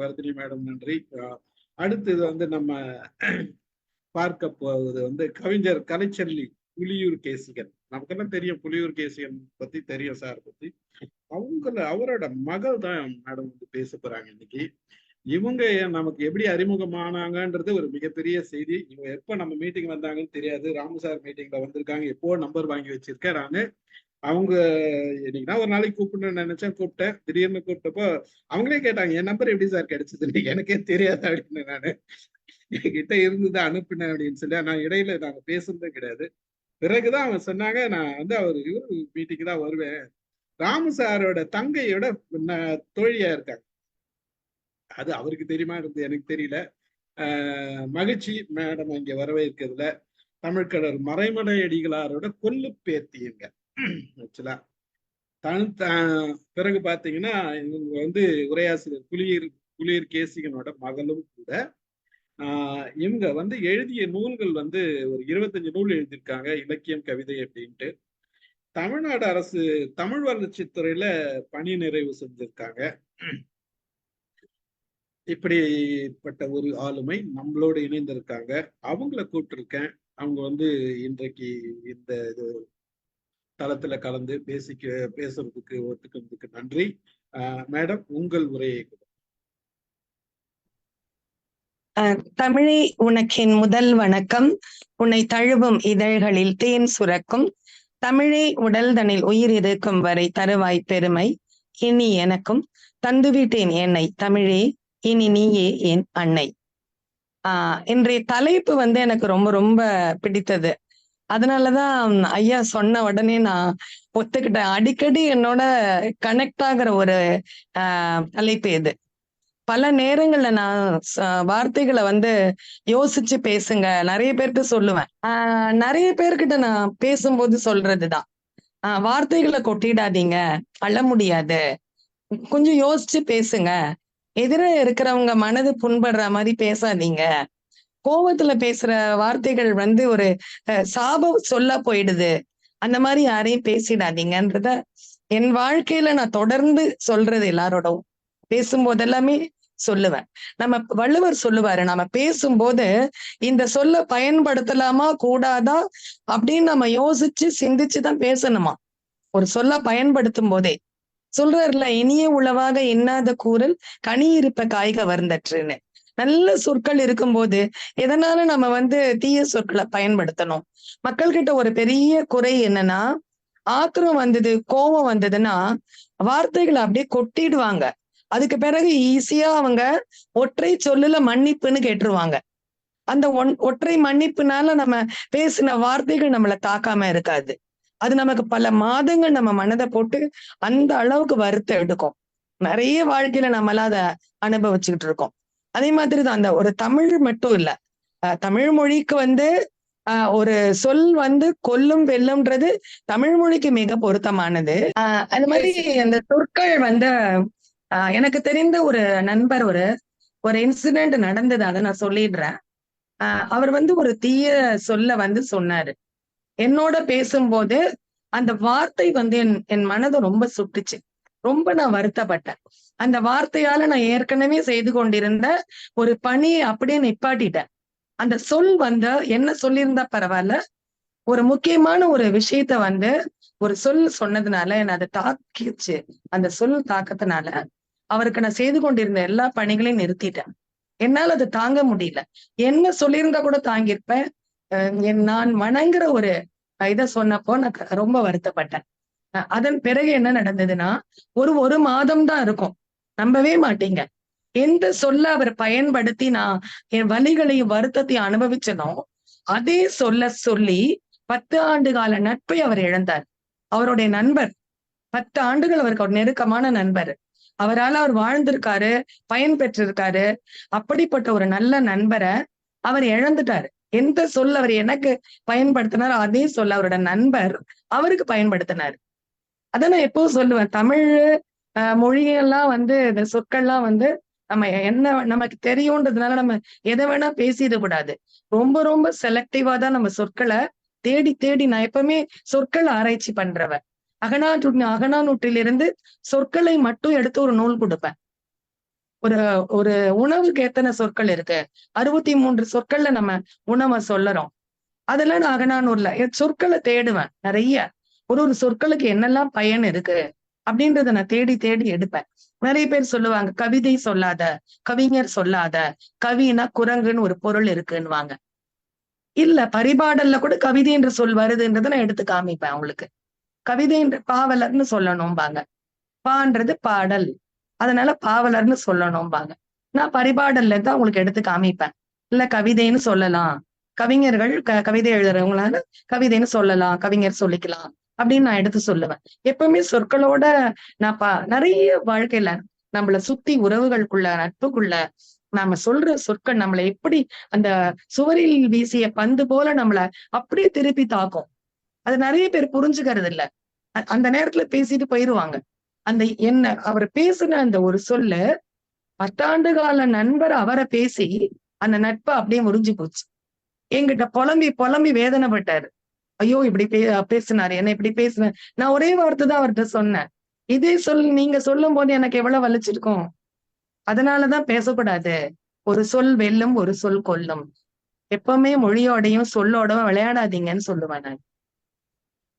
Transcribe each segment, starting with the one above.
Vardhini madam நன்றி. அடுத்தது வந்து நம்ம பார்க்க போவது வந்து கவிஞர் கலைச்செல்வி புலியூர் கேசிகன். நமக்கெல்லாம் தெரியும் புலியூர் கேசிகன் பத்தி? தெரியும் சார் பத்தி. அவங்கள அவரோட மகள் தான் மேடம் வந்து பேச போறாங்க இன்னைக்கு. இவங்க நமக்கு எப்படி அறிமுகமானாங்கன்றது ஒரு மிகப்பெரிய செய்தி. இவங்க எப்ப நம்ம மீட்டிங் வந்தாங்கன்னு தெரியாது. ராமு சார் மீட்டிங்ல வந்திருக்காங்க. எப்போ நம்பர் வாங்கி வச்சிருக்கேன் நானு. அவங்க இன்னைக்கு ஒரு நாளைக்கு கூப்பிடணும்னு நினைச்சேன் கூப்பிட்டேன். திடீர்னு கூப்பிட்டப்போ அவங்களே கேட்டாங்க என் நம்பர் எப்படி சார் கிடைச்சது? எனக்கே தெரியாது அப்படின்னு நானு என்கிட்ட இருந்தது அனுப்பினேன் அப்படின்னு சொல்லி நான் இடையில நாங்க பேசுனதே கிடையாது. பிறகுதான் அவங்க சொன்னாங்க நான் வந்து அவர் இவர் மீட்டிங் தான் வருவேன். ராமு சாரோட தங்கையோட தோழியா இருக்காங்க. அது அவருக்கு தெரியுமா? இருந்து எனக்கு தெரியல. ஆஹ் மகிழ்ச்சி மேடம் இங்க வரவேற்கிறதுல தமிழ்கடல் மறைமலை அடிகளாரோட கொல்லு பேத்தியுங்க ஆக்சுவலா. தன் த- பிறகு பாத்தீங்கன்னா இவங்க வந்து உரையாசிரியர் புலியர் புலியர் கேசிகனோட மகளும் கூட ஆஹ் இவங்க வந்து எழுதிய நூல்கள் வந்து ஒரு இருபத்தஞ்சு நூல் எழுதியிருக்காங்க இலக்கியம் கவிதை அப்படின்ட்டு. தமிழ்நாடு அரசு தமிழ் வளர்ச்சித்துறையில பணி நிறைவு செஞ்சிருக்காங்க. இப்படிப்பட்ட ஒரு ஆளுமை நம்மளோட இணைந்திருக்காங்க. அவங்கள கூப்பிட்டுருக்கேன். அவங்க வந்து இன்றைக்கு இந்த இது தளத்துல கலந்து பேசிக்க பேசுறதுக்கு ஒத்துக்கிறதுக்கு நன்றி. ஆஹ் மேடம் உங்கள் உரையை தமிழே உனக்கின் முதல் வணக்கம். உன்னை தழுவும் இதழ்களில் தேன் சுரக்கும். தமிழே உடல்தனில் உயிர் இருக்கும் வரை தருவாய் பெருமை. இனி எனக்கும் தந்துவிட்டேன் என்னை. தமிழே இனி நீயே என் அன்னை. ஆஹ் இன்றைய தலைப்பு வந்து எனக்கு ரொம்ப ரொம்ப பிடித்தது. அதனாலதான் ஐயா சொன்ன உடனே நான் ஒத்துக்கிட்டேன். அடிக்கடி என்னோட கனெக்ட் ஆகுற ஒரு ஆஹ் தலைப்பு இது. பல நேரங்கள்ல நான் வார்த்தைகளை வந்து யோசிச்சு பேசுங்க. நிறைய பேர்கிட்ட சொல்லுவேன். ஆஹ் நிறைய பேர்கிட்ட நான் பேசும்போது சொல்றதுதான். ஆஹ் வார்த்தைகளை கொட்டிடாதீங்க. அழ முடியாது. கொஞ்சம் யோசிச்சு பேசுங்க. எதிர இருக்கிறவங்க மனது புண்படுற மாதிரி பேசாதீங்க. கோவத்துல பேசுற வார்த்தைகள் வந்து ஒரு அஹ், சாபம் சொல்ல போயிடுது. அந்த மாதிரி யாரையும் பேசிடாதீங்கன்றத என் வாழ்க்கையில நான் தொடர்ந்து சொல்றது எல்லாரோடவும். பேசும்போது எல்லாமே சொல்லுவேன். நம்ம வள்ளுவர் சொல்லுவாரு நம்ம பேசும்போது இந்த சொல்ல பயன்படுத்தலாமா கூடாதா அப்படின்னு நம்ம யோசிச்சு சிந்திச்சு தான் பேசணுமா? ஒரு சொல்ல பயன்படுத்தும் போதே. சொல்றாருல இனிய உளவாக இன்னாத கூறல் கனி இருப்ப காய்க வருந்தற்றுன்னு. நல்ல சொற்கள் இருக்கும்போது எதனால நம்ம வந்து தீய சொற்களை பயன்படுத்தணும். மக்கள்கிட்ட ஒரு பெரிய குறை என்னன்னா ஆத்திரம் வந்தது கோபம் வந்ததுன்னா வார்த்தைகளை அப்படியே கொட்டிடுவாங்க. அதுக்கு பிறகு ஈஸியா அவங்க ஒற்றை சொல்லுல மன்னிப்புன்னு கேட்டுருவாங்க. அந்த ஒன் ஒற்றை மன்னிப்புனால நம்ம பேசின வார்த்தைகள் நம்மளை தாக்காம இருக்காது. அது நமக்கு பல மாதங்கள் நம்ம மனதை போட்டு அந்த அளவுக்கு வருத்தம் எடுக்கும். நிறைய வாழ்க்கையில நம்மளாம் அதை அனுபவிச்சுக்கிட்டு இருக்கோம். அதே மாதிரி தான் அந்த ஒரு தமிழ் மட்டும் இல்ல. தமிழ் மொழிக்கு வந்து ஆஹ் ஒரு சொல் வந்து கொல்லும் வெல்லும்ன்றது தமிழ் மொழிக்கு மிக பொருத்தமானது. ஆஹ் அது மாதிரி அந்த சொற்கள் வந்து எனக்கு தெரிந்த ஒரு நண்பர் ஒரு ஒரு இன்சிடென்ட் நடந்தது அதை நான் சொல்லிடுறேன். ஆஹ் அவர் வந்து ஒரு தீய சொல்ல வந்து சொன்னாரு. என்னோட பேசும்போது அந்த வார்த்தை வந்து என் என் மனதை ரொம்ப சுட்டுச்சு. ரொம்ப நான் வருத்தப்பட்டேன். அந்த வார்த்தையால நான் ஏற்கனவே செய்து கொண்டிருந்த ஒரு பணியை அப்படியே நிப்பாட்டிட்டேன். அந்த சொல் வந்து என்ன சொல்லியிருந்தா பரவாயில்ல? ஒரு முக்கியமான ஒரு விஷயத்த வந்து ஒரு சொல் சொன்னதுனால என்ன அதை தாக்கிச்சு அந்த சொல் தாக்கத்தினால அவருக்கு நான் செய்து கொண்டிருந்த எல்லா பணிகளையும் நிறுத்திட்டேன். என்னால அது தாங்க முடியல. என்ன சொல்லியிருந்தா கூட தாங்கியிருப்பேன். என் நான் வணங்குற ஒரு இதை சொன்னப்போ நான் க- ரொம்ப வருத்தப்பட்டேன். அதன் பிறகு என்ன நடந்ததுன்னா ஒரு ஒரு மாதம் தான் இருக்கும். நம்பவே மாட்டீங்க. எந்த சொல்ல அவர் பயன்படுத்தி நான் என் வலிகளையும் வருத்தத்தையும் அனுபவிச்சனோ அதே சொல்ல சொல்லி பத்து ஆண்டு கால நட்பை அவர் இழந்தார். அவருடைய நண்பர் பத்து ஆண்டுகள் அவருக்கு ஒரு நெருக்கமான நண்பர். அவரால் அவர் வாழ்ந்திருக்காரு பயன் பெற்றிருக்காரு. அப்படிப்பட்ட ஒரு நல்ல நண்பரை அவர் இழந்துட்டாரு. எந்த சொல் அவர் எனக்கு பயன்படுத்தினாரோ அதே சொல் அவரோட நண்பர் அவருக்கு பயன்படுத்தினார். அதை நான் எப்பவும் சொல்லுவேன். தமிழ் மொழியெல்லாம் வந்து இந்த சொற்கள்லாம் வந்து நம்ம என்ன நமக்கு தெரியும்ன்றதுனால நம்ம எதை வேணா பேசிட கூடாது. ரொம்ப ரொம்ப செலக்டிவா தான் நம்ம சொற்களை தேடி தேடி நான் எப்பவுமே சொற்கள் ஆராய்ச்சி பண்றவ அகநானூற்று அகநானூற்றிலிருந்து சொற்களை மட்டும் எடுத்து ஒரு நூல் கொடுப்பேன். ஒரு ஒரு உணவுக்கு எத்தனை சொற்கள் இருக்கு. அறுபத்தி மூன்று சொற்கள்ல நம்ம உணவை சொல்லறோம். அதெல்லாம் நான் அகநானூர்ல சொற்களை தேடுவேன் நிறைய. ஒரு ஒரு சொற்களுக்கு என்னெல்லாம் பயன் இருக்கு? அப்படின்றத நான் தேடி தேடி எடுப்பேன். நிறைய பேர் சொல்லுவாங்க கவிதை சொல்லாத கவிஞர் சொல்லாத கவினா குரங்குன்னு ஒரு பொருள் இருக்குன்னுவாங்க. இல்ல பரிபாடல்ல கூட கவிதை என்று சொல் வருதுன்றதை நான் எடுத்து காமிப்பேன் அவங்களுக்கு. கவிதை என்று பாவலர்னு சொல்லணும்பாங்க. பான்றது பாடல். அதனால பாவலர்னு சொல்லணும்பாங்க. நான் பரிபாடல்ல தான் உங்களுக்கு எடுத்து காமிப்பேன். இல்ல கவிதைன்னு சொல்லலாம். கவிஞர்கள் க கவிதை எழுதுறவங்களால கவிதைன்னு சொல்லலாம் கவிஞர் சொல்லிக்கலாம். அப்படின்னு நான் எடுத்து சொல்லுவேன். எப்பவுமே சொற்களோட நான் பா நிறைய வாழ்க்கையில நம்மள சுத்தி உறவுகளுக்குள்ள நட்புக்குள்ள நாம சொல்ற சொற்கள் நம்மளை எப்படி அந்த சுவரில் வீசிய பந்து போல நம்மள அப்படியே திருப்பி தாக்கும். அது நிறைய பேர் புரிஞ்சுக்கிறது இல்ல. அந்த நேரத்துல பேசிட்டு போயிருவாங்க. அந்த என்ன அவர் பேசின அந்த ஒரு சொல்லு பத்தாண்டு கால நண்பர் அவரை பேசி அந்த நட்பு அப்படியே முறிஞ்சு போச்சு. என்கிட்ட புலம்பி புலம்பி வேதனைப்பட்டாரு. ஐயோ இப்படி பே பேசினாரு. என்ன இப்படி பேசுனேன் நான் ஒரே வார்த்தை தான் அவர்கிட்ட சொன்னேன். இதே சொல் நீங்க சொல்லும் போது எனக்கு எவ்வளவு வலிச்சிருக்கும் அதனாலதான் பேசக்கூடாது ஒரு சொல் வெல்லும் ஒரு சொல் கொல்லும். எப்பவுமே மொழியோடையும் சொல்லோடவும் விளையாடாதீங்கன்னு சொல்லுவேன் நான்.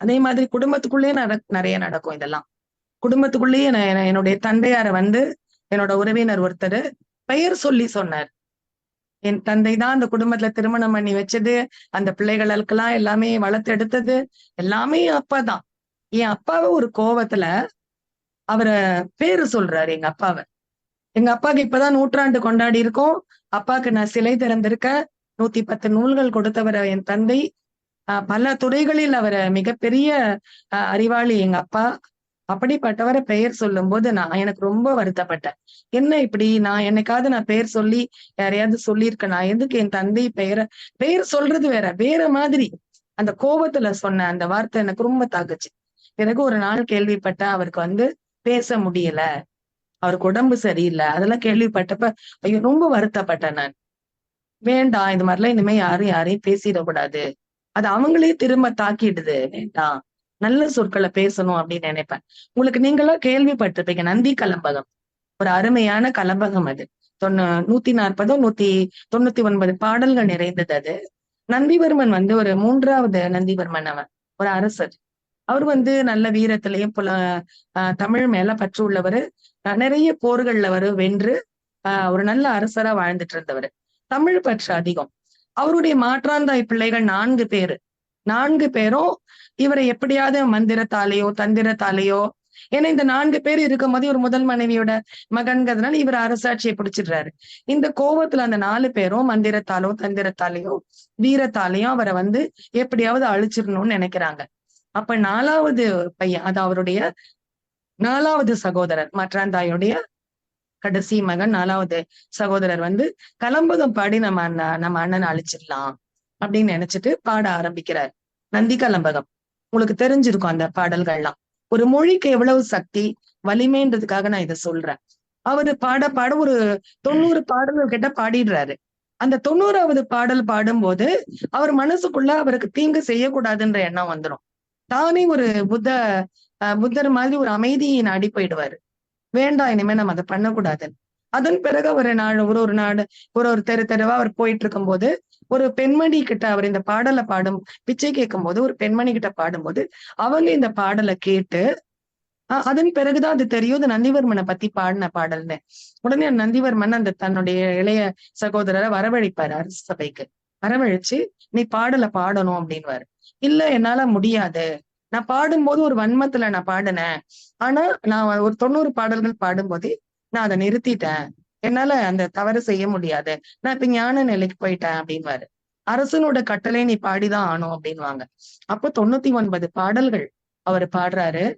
அதே மாதிரி குடும்பத்துக்குள்ளேயே நட நிறைய நடக்கும் இதெல்லாம். குடும்பத்துக்குள்ளேயே நான் என்னுடைய தந்தையார வந்து என்னோட உறவினர் ஒருத்தர் பெயர் சொல்லி சொன்னார். என் தந்தை தான் அந்த குடும்பத்துல திருமணம் பண்ணி வச்சது. அந்த பிள்ளைகளுக்கெல்லாம் எல்லாமே வளர்த்து எடுத்தது. எல்லாமே அப்பாதான். அப்பா தான் என் அப்பாவை ஒரு கோவத்துல அவரை பேரு சொல்றாரு எங்க அப்பாவை. எங்க அப்பாவுக்கு இப்பதான் நூற்றாண்டு கொண்டாடி இருக்கோம். அப்பாவுக்கு நான் சிலை திறந்திருக்க நூத்தி பத்து நூல்கள் கொடுத்தவரை என் தந்தை. ஆஹ் பல துறைகளில் அவர் மிகப்பெரிய அறிவாளி எங்க அப்பா. அப்படிப்பட்டவரை பெயர் சொல்லும் போது நான் எனக்கு ரொம்ப வருத்தப்பட்டேன். என்ன இப்படி? நான் என்னைக்காவது நான் பெயர் சொல்லி யாரையாவது சொல்லியிருக்கேன் நான் எதுக்கு என் தந்தை பெயரை பெயர் சொல்றது வேற வேற மாதிரி. அந்த கோபத்துல சொன்ன அந்த வார்த்தை எனக்கு ரொம்ப தாக்குச்சு. பிறகு ஒரு நாள் கேள்விப்பட்டேன் அவருக்கு வந்து பேச முடியல. அவருக்கு உடம்பு சரியில்லை. அதெல்லாம் கேள்விப்பட்டப்ப ஐயோ ரொம்ப வருத்தப்பட்டேன் நான். வேண்டாம் இந்த மாதிரிலாம் இனிமே யாரும் யாரையும் பேசிடக்கூடாது. அது அவங்களே திரும்ப தாக்கிடுது. வேண்டாம். நல்ல சொற்களை பேசணும் அப்படின்னு நினைப்பேன். உங்களுக்கு நீங்களா கேள்விப்பட்டிருப்பீங்க நந்தி கலம்பகம். ஒரு அருமையான கலம்பகம் அது. தொண்ணூ நூத்தி நாற்பதோ நூத்தி தொண்ணூத்தி ஒன்பது பாடல்கள் நிறைந்தது அது. நந்திவர்மன் வந்து ஒரு மூன்றாவது நந்திவர்மன் அவன் ஒரு அரசர். அவர் வந்து நல்ல வீரத்திலையும் புல தமிழ் மேல பற்று உள்ளவர். நிறைய போர்கள்ல வரும் வென்று ஆஹ் ஒரு நல்ல அரசரா வாழ்ந்துட்டு இருந்தவர். தமிழ் பற்று அதிகம். அவருடைய மாற்றாந்தாய் பிள்ளைகள் நான்கு பேரு. நான்கு பேரும் இவரை எப்படியாவது மந்திரத்தாலேயோ தந்திரத்தாலேயோ ஏன்னா இந்த நான்கு பேர் இருக்கும் போது ஒரு முதல் மனைவியோட மகன்கிறதுனால இவர் அரசாட்சியை பிடிச்சிடுறாரு. இந்த கோவத்துல அந்த நாலு பேரும் மந்திரத்தாலோ தந்திரத்தாலேயோ வீரத்தாலேயோ அவரை வந்து எப்படியாவது அழிச்சிடணும்னு நினைக்கிறாங்க. அப்ப நாலாவது பையன் அது அவருடைய நாலாவது சகோதரர் மற்றாந்தாயுடைய கடைசி மகன் நாலாவது சகோதரர் வந்து கலம்பகம் பாடி நம்ம நம்ம அண்ணனை அழிச்சிடலாம். அப்படின்னு நினைச்சிட்டு பாட ஆரம்பிக்கிறார். நந்தி கலம்பகம். உங்களுக்கு தெரிஞ்சிருக்கும் அந்த பாடல்கள்லாம். ஒரு மொழிக்கு எவ்வளவு சக்தி வலிமைன்றதுக்காக நான் இதை சொல்றேன். அவரு பாட பாட ஒரு தொண்ணூறு பாடல்கள் கிட்ட பாடிடுறாரு. அந்த தொண்ணூறாவது பாடல் பாடும்போது அவர் மனசுக்குள்ள அவருக்கு தீங்கு செய்யக்கூடாதுன்ற எண்ணம் வந்துடும் தானே ஒரு புத்த புத்தர் மாதிரி ஒரு அமைதியை நாடி போயிடுவாரு. வேண்டாம் இனிமே நம்ம அதை பண்ணக்கூடாதுன்னு. அதன் பிறகு ஒரு நாள் ஒரு ஒரு நாடு ஒரு ஒரு தெரு தெருவா அவர் போயிட்டு இருக்கும்போது ஒரு பெண்மணி கிட்ட அவர் இந்த பாடலை பாடும் பிச்சை கேட்கும் போது ஒரு பெண்மணி கிட்ட பாடும்போது அவங்க இந்த பாடலை கேட்டு அஹ் அதன் பிறகுதான் அது தெரியும் இது நந்திவர்மனை பத்தி பாடின பாடல்னு. உடனே நந்திவர்மன் அந்த தன்னுடைய இளைய சகோதரரை வரவழைப்பாரு அரசு சபைக்கு. வரவழைச்சு நீ பாடலை பாடணும் அப்படின்வாரு இல்ல என்னால முடியாது. நான் பாடும்போது ஒரு வன்மத்துல நான் பாடினேன். ஆனா நான் ஒரு தொண்ணூறு பாடல்கள் பாடும்போதே நான் அதை நிறுத்திட்டேன். என்னால அந்த தவறு செய்ய முடியாது. நான் இப்ப ஞான நிலைக்கு போயிட்டேன் அப்படின்வாரு அரசனோட கட்டளை நீ பாடிதான் ஆனும் அப்படின்வாங்க அப்போ தொண்ணூத்தி ஒன்பது பாடல்கள் அவர் பாடுறாரு.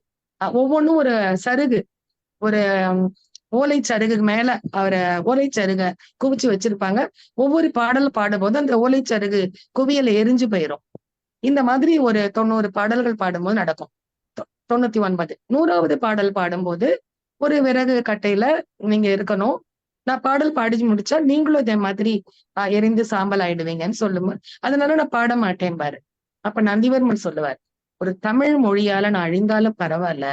ஒவ்வொன்றும் ஒரு சருகு. ஒரு ஓலை சருகு மேல அவரை ஓலை சருக குவிச்சு வச்சிருப்பாங்க. ஒவ்வொரு பாடல் பாடும்போது அந்த ஓலை சருகு குவியல எரிஞ்சு போயிரும். இந்த மாதிரி ஒரு தொண்ணூறு பாடல்கள் பாடும்போது நடக்கும். தொ- தொண்ணூத்தி ஒன்பது நூறாவது பாடல் பாடும்போது ஒரு விறகு கட்டையில நீங்க இருக்கணும். நான் பாடல் பாடி முடிச்சா நீங்களும் இதே மாதிரி எரிந்து சாம்பல் ஆயிடுவீங்கன்னு சொல்லும் அதனால நான் பாட மாட்டேன் பாரு. அப்ப நந்திவர்மன் சொல்லுவார் ஒரு தமிழ் மொழியால நான் அழிந்தாலும் பரவாயில்ல.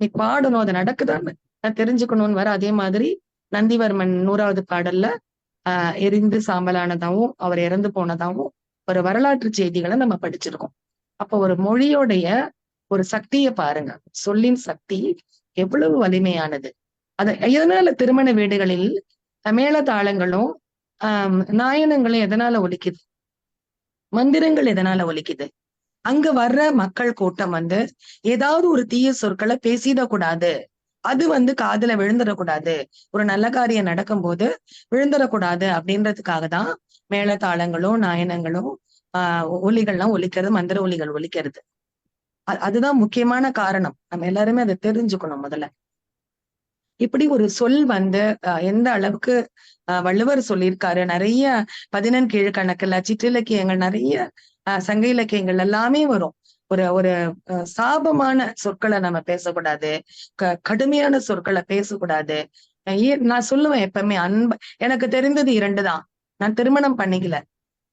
நீ பாடணும் அது நடக்குதான்னு நான் தெரிஞ்சுக்கணும்னு வர. அதே மாதிரி நந்திவர்மன் நூறாவது பாடல்ல ஆஹ் எரிந்து சாம்பலானதாகவும் அவர் இறந்து போனதாவும் ஒரு வரலாற்று செய்திகளை நம்ம படிச்சிருக்கோம். அப்போ ஒரு மொழியோடைய ஒரு சக்தியை பாருங்க. சொல்லின் சக்தி எவ்வளவு வலிமையானது. அத எதனால திருமண வீடுகளில் மேள தாளங்களும் ஆஹ் நாயனங்களும் எதனால ஒலிக்குது? மந்திரங்கள் எதனால ஒலிக்குது? அங்க வர்ற மக்கள் கூட்டம் வந்து ஏதாவது ஒரு தீய சொற்களை பேசிடக்கூடாது. அது வந்து காதுல விழுந்துடக்கூடாது. ஒரு நல்ல காரியம் நடக்கும்போது விழுந்துடக்கூடாது அப்படின்றதுக்காக தான் மேளதாளங்களும் நாயனங்களும் ஆஹ் ஒலிகள்லாம் ஒலிக்கிறது மந்திர ஒலிகள் ஒலிக்கிறது. அதுதான் முக்கியமான காரணம். நம்ம எல்லாருமே அதை தெரிஞ்சுக்கணும் முதல்ல. இப்படி ஒரு சொல் வந்து அஹ், எந்த அளவுக்கு அஹ், வள்ளுவர் சொல்லியிருக்காரு. நிறைய பதினெண் கீழ்கணக்குல சிற்றிலக்கியங்கள் நிறைய அஹ், சங்க இலக்கியங்கள் எல்லாமே வரும். ஒரு ஒரு சாபமான சொற்களை நம்ம பேசக்கூடாது. க- கடுமையான சொற்களை பேசக்கூடாது. நான் சொல்லுவேன் எப்பவுமே அன்ப எனக்கு தெரிந்தது இரண்டு தான் நான் திருமணம் பண்ணிக்கல.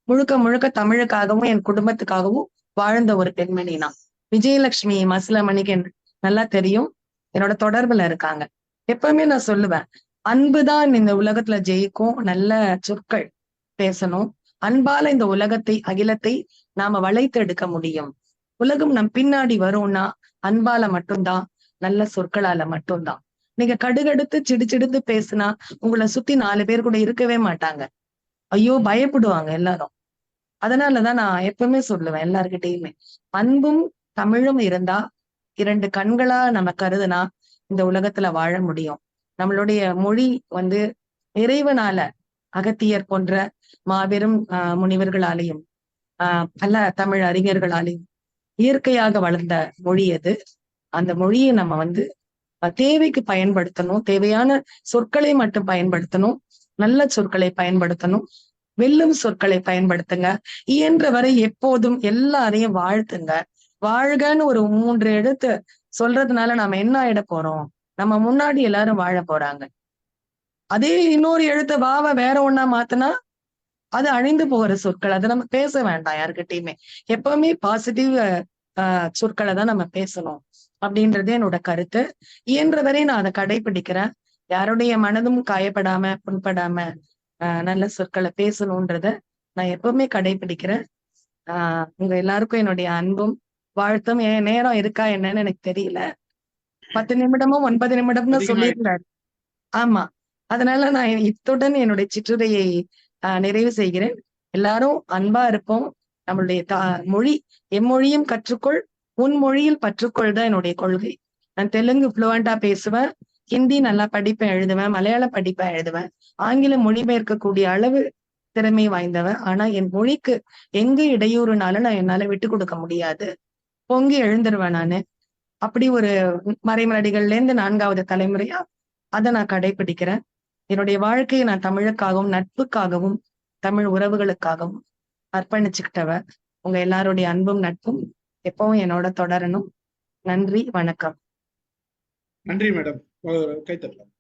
முழுக்க முழுக்க தமிழுக்காகவும் என் குடும்பத்துக்காகவும் வாழ்ந்த ஒரு பெண்மணி நான். விஜயலட்சுமி மசிலமணிக்கு நல்லா தெரியும். என்னோட தொடர்புல இருக்காங்க. எப்பவுமே நான் சொல்லுவேன் அன்புதான் இந்த உலகத்துல ஜெயிக்கும் நல்ல சொற்கள் பேசணும். அன்பால இந்த உலகத்தை அகிலத்தை நாம வளைத்து எடுக்க முடியும். உலகம் நம் பின்னாடி வரும்னா அன்பால மட்டும்தான் நல்ல சொற்களால மட்டும்தான். நீங்க கடுகடுத்து சிடுசிடுத்து பேசுனா உங்களை சுத்தி நாலு பேர் கூட இருக்கவே மாட்டாங்க. ஐயோ பயப்படுவாங்க எல்லாரும். அதனாலதான் நான் எப்பவுமே சொல்லுவேன் எல்லார்கிட்டயுமே அன்பும் தமிழும் இருந்தா இரண்டு கண்களா நம்ம கருதுனா இந்த உலகத்துல வாழ முடியும். நம்மளுடைய மொழி வந்து இறைவனால அகத்தியர் போன்ற மாபெரும் ஆஹ் முனிவர்களாலையும் ஆஹ் பல தமிழ் அறிஞர்களாலையும் இயற்கையாக வளர்ந்த மொழி அது அந்த மொழியை நம்ம வந்து தேவைக்கு பயன்படுத்தணும். தேவையான சொற்களை மட்டும் பயன்படுத்தணும். நல்ல சொற்களை பயன்படுத்தணும். வெல்லும் சொற்களை பயன்படுத்துங்க. இயன்ற வரை எப்போதும் எல்லாரையும் வாழ்த்துங்க. வாழ்கன்னு ஒரு மூன்று எழுத்து சொல்றதுனால நாம என்ன ஆயிட போறோம்? நம்ம முன்னாடி எல்லாரும் வாழ போறாங்க. அதே இன்னொரு எழுத்த வாவ வேற ஒண்ணா மாத்தினா அது அழிந்து போகிற சொற்கள். அதை நம்ம பேச வேண்டாம் யாருக்கிட்டையுமே எப்பவுமே பாசிட்டிவ் சொற்களை தான் நம்ம பேசணும். அப்படின்றது என்னோட கருத்து. இயன்ற நான் அதை கடைபிடிக்கிறேன். யாருடைய மனதும் காயப்படாம புண்படாம ஆஹ் நல்ல சொற்களை பேசணும்ன்றத நான் எப்பவுமே கடைபிடிக்கிறேன். ஆஹ் உங்க எல்லாருக்கும் என்னுடைய அன்பும் வாழ்த்தும். என் நேரம் இருக்கா என்னன்னு எனக்கு தெரியல. பத்து நிமிடமும் ஒன்பது நிமிடம்னு. சொல்லியிருந்தாரு. ஆமா. அதனால நான் இத்துடன் என்னுடைய சிற்றுரையை ஆஹ் நிறைவு செய்கிறேன். எல்லாரும் அன்பா இருப்போம். நம்மளுடைய தா மொழி எம்மொழியும் கற்றுக்கொள் உன் மொழியில் பற்றுக்கொள் தான் என்னுடைய கொள்கை. நான் தெலுங்கு ஃப்ளூவெண்டா பேசுவேன். ஹிந்தி நல்லா படிப்பேன் எழுதுவேன். மலையாளம் படிப்பேன் எழுதுவேன். ஆங்கிலம் மொழிபெயர்க்கக்கூடிய அளவு திறமை வாய்ந்தவன். ஆனா என் மொழிக்கு எங்க இடையூறுனாலும் நான் என்னால விட்டு கொடுக்க முடியாது. பொங்கி எழுந்துருவேன் நானு. அப்படி ஒரு மறைமலடிகள்ல இருந்து நான்காவது தலைமுறையா அதை நான் கடைபிடிக்கிறேன் என்னுடைய வாழ்க்கையை நான் தமிழுக்காகவும் நட்புக்காகவும் தமிழ் உறவுகளுக்காகவும் அர்ப்பணிச்சுக்கிட்டவ உங்க எல்லாருடைய அன்பும் நட்பும் எப்பவும் என்னோட தொடரணும். நன்றி வணக்கம். நன்றி மேடம். கைத்தட்டலாம்